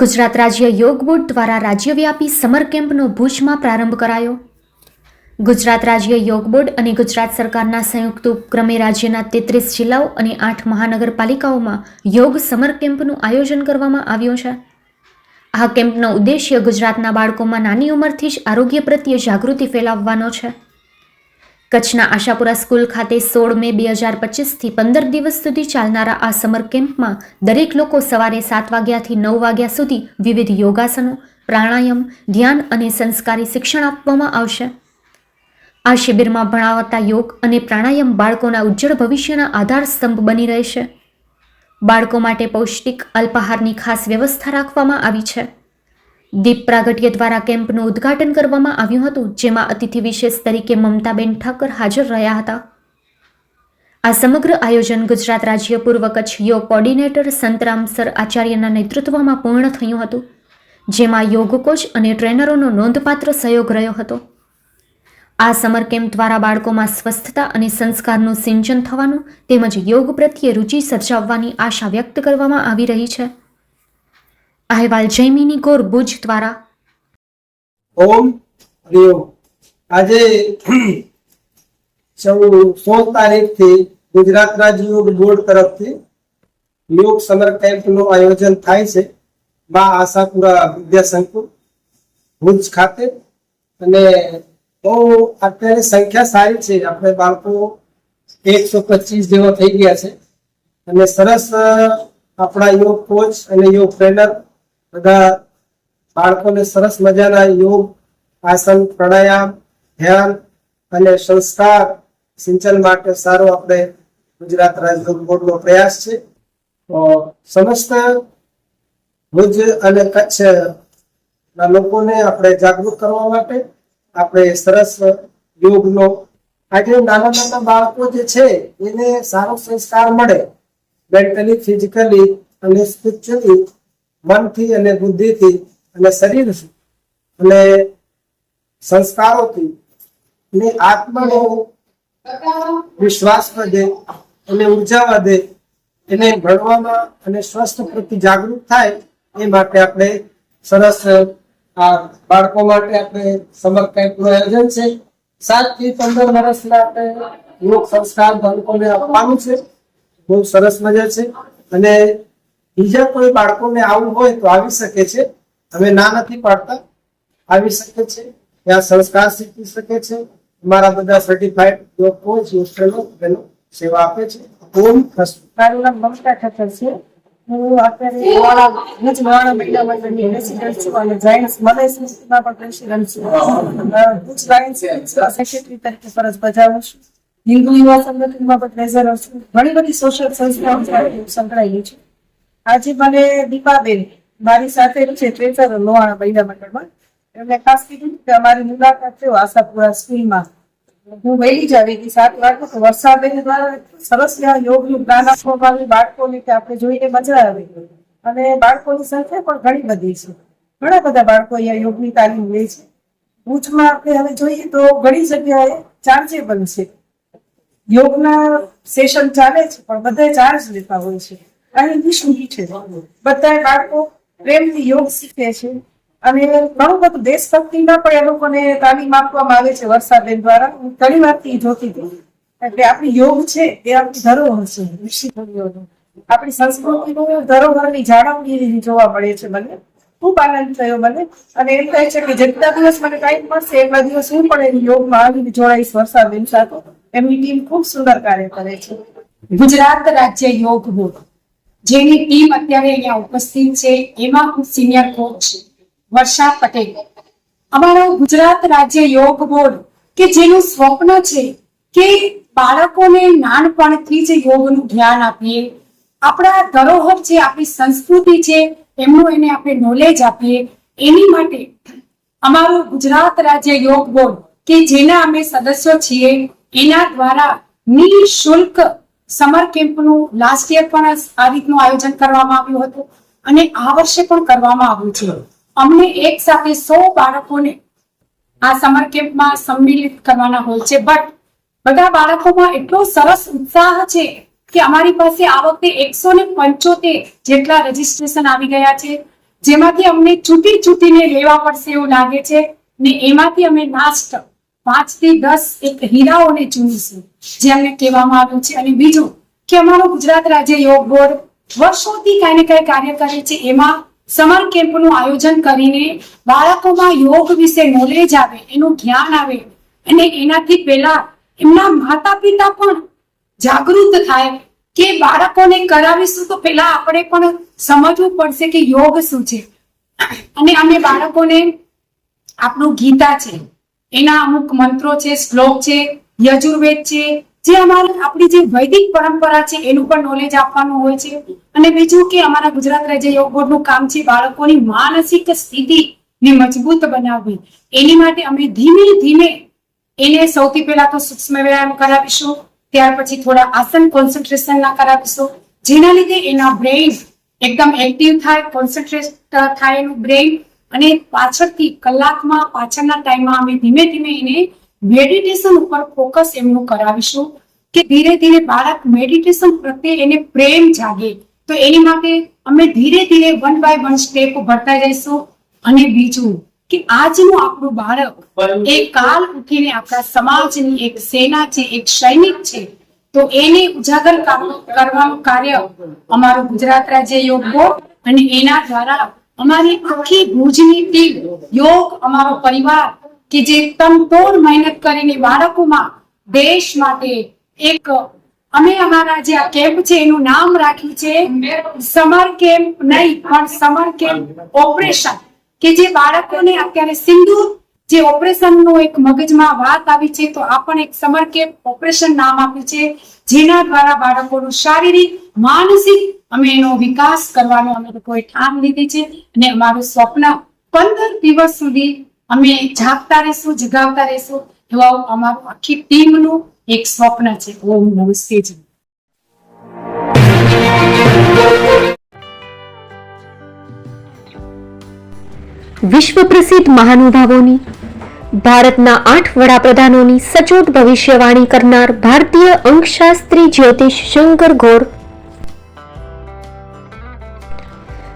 ગુજરાત રાજ્ય યોગ બોર્ડ દ્વારા રાજ્યવ્યાપી સમર કેમ્પનો ભુજમાં પ્રારંભ કરાયો. ગુજરાત રાજ્ય યોગ બોર્ડ અને ગુજરાત સરકારના સંયુક્ત ઉપક્રમે રાજ્યના તેત્રીસ જિલ્લાઓ અને આઠ મહાનગરપાલિકાઓમાં યોગ સમર કેમ્પનું આયોજન કરવામાં આવ્યું છે. આ કેમ્પનો ઉદ્દેશ્ય ગુજરાતના બાળકોમાં નાની ઉંમરથી જ આરોગ્ય પ્રત્યે જાગૃતિ ફેલાવવાનો છે. કચ્છના આશાપુરા સ્કૂલ ખાતે સોળ મે બે હજાર પચીસથી પંદર દિવસ સુધી ચાલનારા આ સમર કેમ્પમાં દરેક લોકો સવારે સાત વાગ્યાથી નવ વાગ્યા સુધી વિવિધ યોગાસનો, પ્રાણાયામ, ધ્યાન અને સંસ્કારી શિક્ષણ આપવામાં આવશે. આ શિબિરમાં ભણાવતા યોગ અને પ્રાણાયામ બાળકોના ઉજ્જવળ ભવિષ્યના આધાર સ્તંભ બની રહેશે. બાળકો માટે પૌષ્ટિક, અલ્પાહારની ખાસ વ્યવસ્થા રાખવામાં આવી છે. દીપ પ્રાગટ્ય દ્વારા કેમ્પનું ઉદ્ઘાટન કરવામાં આવ્યું હતું, જેમાં અતિથિ વિશેષ તરીકે મમતાબેન ઠાકર હાજર રહ્યા હતા. આ સમગ્ર આયોજન ગુજરાત રાજ્ય પૂર્વ કચ્છ યોગ કોર્ડિનેટર સંતરામ સર આચાર્યના નેતૃત્વમાં પૂર્ણ થયું હતું, જેમાં યોગ કોચ અને ટ્રેનરોનો નોંધપાત્ર સહયોગ રહ્યો હતો. આ સમર કેમ્પ દ્વારા બાળકોમાં સ્વસ્થતા અને સંસ્કારનું સિંચન થવાનું તેમજ યોગ પ્રત્યે રુચિ સર્જાવવાની આશા વ્યક્ત કરવામાં આવી રહી છે. અહેવાલ જૈમિની ગોર ભુજ દ્વારા. ઓમ હરિઓમ. આજે સૌ સોળ તારીખથી ગુજરાત રાજ્ય યોગ બોર્ડ તરફથી યોગ સમર કેમ્પનું આયોજન થાય છે બા આશાપુરા વિદ્યાસંકુલ ભુજ ખાતે. અને બહુ અત્યારે સંખ્યા સારી છે, આપણે બાળકો એકસો પચીસ જેવો થઈ ગયા છે. અને સરસ આપણા યોગ કોચ અને યોગ ટ્રેનર બધા બાળકોને સરસ મજાના યોગ, આસન, પ્રાણાયામ, ધ્યાન અને સંસ્કાર સિંચન માટે સારો આપણે ગુજરાત રાજ્ય બોર્ડનો પ્રયાસ છે. સમસ્ત ભુજ અને કચ્છ ના લોકોને આપણે જાગૃત કરવા માટે આપણે સરસ યોગનો આજે નાના નાના બાળકો જે છે એને સારો સંસ્કાર મળે. મેન્ટલી ફિઝિકલી અને સ્પિરિચ્યુઅલી મનથી અને બુદ્ધિથી અને શરીરથી અને સંસ્કારોથી ને આત્માનો વિશ્વાસ વધે અને ઊર્જા વધે એને ભણવામાં અને સ્વસ્થ પ્રતિ જાગૃત થાય એ માટે આપણે સરસ, આ બાળકો માટે આપણે સમર કેમ્પનું આયોજન છે. સાતથી પંદર વર્ષના આપણે યોગ સંસ્કાર બાળકોને આપવાનું છે. બહુ સરસ મજા છે. અને બીજા કોઈ બાળકોને આવવું હોય તો આવી શકે છે? અમે ના નથી પાડતા? આવી શકે છે? ત્યાં સંસ્કાર શીખી શકે છે? અમારા બધા સર્ટિફાઈડ ડોક્ટરો હોસ્ટેલો યોગ સેવા આપે છે. ઓમ મારું મમતા ઠક્કર છે. હું અત્યારે વાળા મહિલા મંડળની પણ પ્રેસિડન્ટ છું. ભુજ જાયન્સ સેક્રેટરી તરીકે ફરજ બજાવું હિન્દુ યુવા સંગઠનમાં પણ ટ્રેઝરર છું. ઘણી બધી સોશિયલ સંસ્થાઓ સંકળાયેલી છું. આજે મને દીપાબેન મારી સાથે છે ટ્રેસર લોહાણા મહિલા મંડળમાં. એમને ખાસ કીધું કે અમારી મુલાકાત થયો આશાપુરા સ્કૂલમાં. હું વહેલી જ આવી હતી સાત વાગે તો વરસાદ દ્વારા સરસ યોગનું જ્ઞાન આપવામાં આવ્યું. બાળકોને કે આપણે જોઈને મજા આવી. અને બાળકોની સંખ્યા પણ ઘણી બધી છે. ઘણા બધા બાળકો અહીંયા યોગની તાલીમ લે છે. ભુજમાં આપણે હવે જોઈએ તો ઘણી જગ્યાએ ચાર્જેબલ છે. યોગના સેશન ચાલે છે, પણ બધા ચાર્જ લેતા હોય છે. અહીં નિઃશુલ્ક છે. બધા બાળકો પ્રેમથી યોગ શીખે છે. અને ઘણું બધું દેશભક્તિમાં પણ એ લોકોને તાલીમ આપવામાં આવે છે વરસાદબેન દ્વારા. હું ઘણી વારથી જોતી હતી એટલે આપણી યોગ છે એ આપણી ધરોહર છે ઋષિ આપણી સંસ્કૃતિનું ધરોહરની જાળવણી જોવા મળે છે મને. ખૂબ આનંદ થયો મને. અને એમ કહે છે કે જેટલા દિવસ મને ટાઈમ મળશે, એટલા દિવસ હું પણ એની યોગમાં આવીને જોડાઈશ વરસાદબેન સાથે. એમની ટીમ ખૂબ સુંદર કાર્ય કરે છે. ગુજરાત રાજ્ય યોગ બોર્ડ. જેની ટીમ અત્યારે અહીંયા ઉપસ્થિત છે, એમાં હું સિનિયર કોચ છું, વર્ષા પટેલ. અમારો ગુજરાત રાજ્ય યોગ બોર્ડ, કે જેનું સ્વપ્ન છે કે બાળકોને નાનપણથી જ યોગનું જ્ઞાન આપીએ. આપણા ધરોહર છે આપણી સંસ્કૃતિ છે, એમનું એને આપણે નોલેજ આપીએ. એની માટે અમારું ગુજરાત રાજ્ય યોગ બોર્ડ, કે જેના અમે સદસ્યો છીએ, એના દ્વારા નિઃશુલ્ક સમર કેમ્પનું લાસ્ટ યર પણ આ રીતનું આયોજન કરવામાં આવ્યું હતું અને આ વર્ષે પણ કરવામાં આવ્યું છે. અમને એક સાથે સો બાળકોને આ સમર કેમ્પમાં સંમિલિત કરવાના હોય છે. બટ બધા બાળકોમાં એટલો સરસ ઉત્સાહ છે કે અમારી પાસે આ વખતે એકસો ને પંચોતેર જેટલા રજીસ્ટ્રેશન આવી ગયા છે. જેમાંથી અમને છૂટી છૂટીને લેવા પડશે એવું લાગે છે ને એમાંથી અમે લાસ્ટ પાંચથી દસ એક હીરાઓને ચૂનીશું જેમને કહેવામાં આવ્યું છે. અને બીજું કે અમારું ગુજરાત રાજ્ય યોગ બોર્ડ વર્ષોથી કઈ ને કઈ કાર્ય કરે છે. એમાં સમર કેમ્પનું આયોજન કરીને બાળકોમાં યોગ વિશે નોલેજ આવે, એનું જ્ઞાન આવે. અને એનાથી પહેલા એમના માતા પિતા પણ જાગૃત થાય કે બાળકોને કરાવીશું તો પહેલા આપણે પણ સમજવું પડશે કે યોગ શું છે. અને અમે બાળકોને આપણું ગીતા છે. એના અમુક મંત્રો છે, શ્લોક છે, યજુર્વેદ છે, જે અમારી આપણી જે વૈદિક પરંપરા છે, એનું પણ નોલેજ આપવાનું હોય છે. અને બીજું કે અમારા ગુજરાત રાજ્ય યોગ બોર્ડનું કામ છે બાળકોની માનસિક સ્થિતિ ને મજબૂત બનાવવી. એની માટે અમે ધીમે ધીમે એને સૌથી પહેલા તો સૂક્ષ્મ વ્યાયામ કરાવીશું, ત્યાર પછી થોડા આસન કોન્સન્ટ્રેશન ના કરાવીશું. જેના લીધે એના બ્રેઇન એકદમ એક્ટિવ થાય કોન્સન્ટ્રેટ થાય એનું બ્રેઇન અને પાછળથી કલાકમાં પાછળના ટાઈમમાં અમે ધીમે ધીમે એને મેડિટેશન ઉપર ફોકસ એમનું કરાવીશું કે ધીરે ધીરે બાળક મેડિટેશન પ્રત્યે એને પ્રેમ જાગે. તો એની માટે અમે ધીરે ધીરે વન બાય વન સ્ટેપ ભરતા જઈશું. અને બીજું કે આજનું આપણું બાળક એ કાલ ઉઠીને આપણા સમાજની એક સેના છે, એક સૈનિક છે, તો એને ઉજાગર કરવાનું કાર્ય અમારું ગુજરાત રાજ્ય યોગ અને એના દ્વારા અમારી આખી ભુજની ટીમ, યોગ અમારો પરિવાર, કે જે તનતોડ મહેનત કરીને બાળકોમાં દેશ માટે એક, અમે અમારા જે આ કેમ્પ છે એનું નામ રાખ્યું છે સમર કેમ્પ નહીં, પણ સમર કેમ્પ ઓપરેશન કે જે બાળકોને અત્યારે સિંદૂર, જે ઓપરેશનનું એક મગજમાં વાત આવી છે, તો આ પણ એક સમર કેમ્પ ઓપરેશન નામ આપ્યું છે, જેના દ્વારા બાળકોનું શારીરિક, માનસિક અમે એનો વિકાસ કરવાનો અમે લોકોએ ઠામ લીધી છે અને અમારું સ્વપ્ન પંદર દિવસ સુધી અમે જાગતા રહેશું, જગાવતા રહેશું એવા અમારું આખી ટીમનું એક સ્વપ્ન છે. ઓમ નમસ્તે વિશ્વ પ્રસિદ્ધ મહાનુભાવોની, ભારતના આઠ વડાપ્રધાનોની સચોટ ભવિષ્યવાણી કરનાર ભારતીય અંકશાસ્ત્રી જ્યોતિષ શંકર ઘોર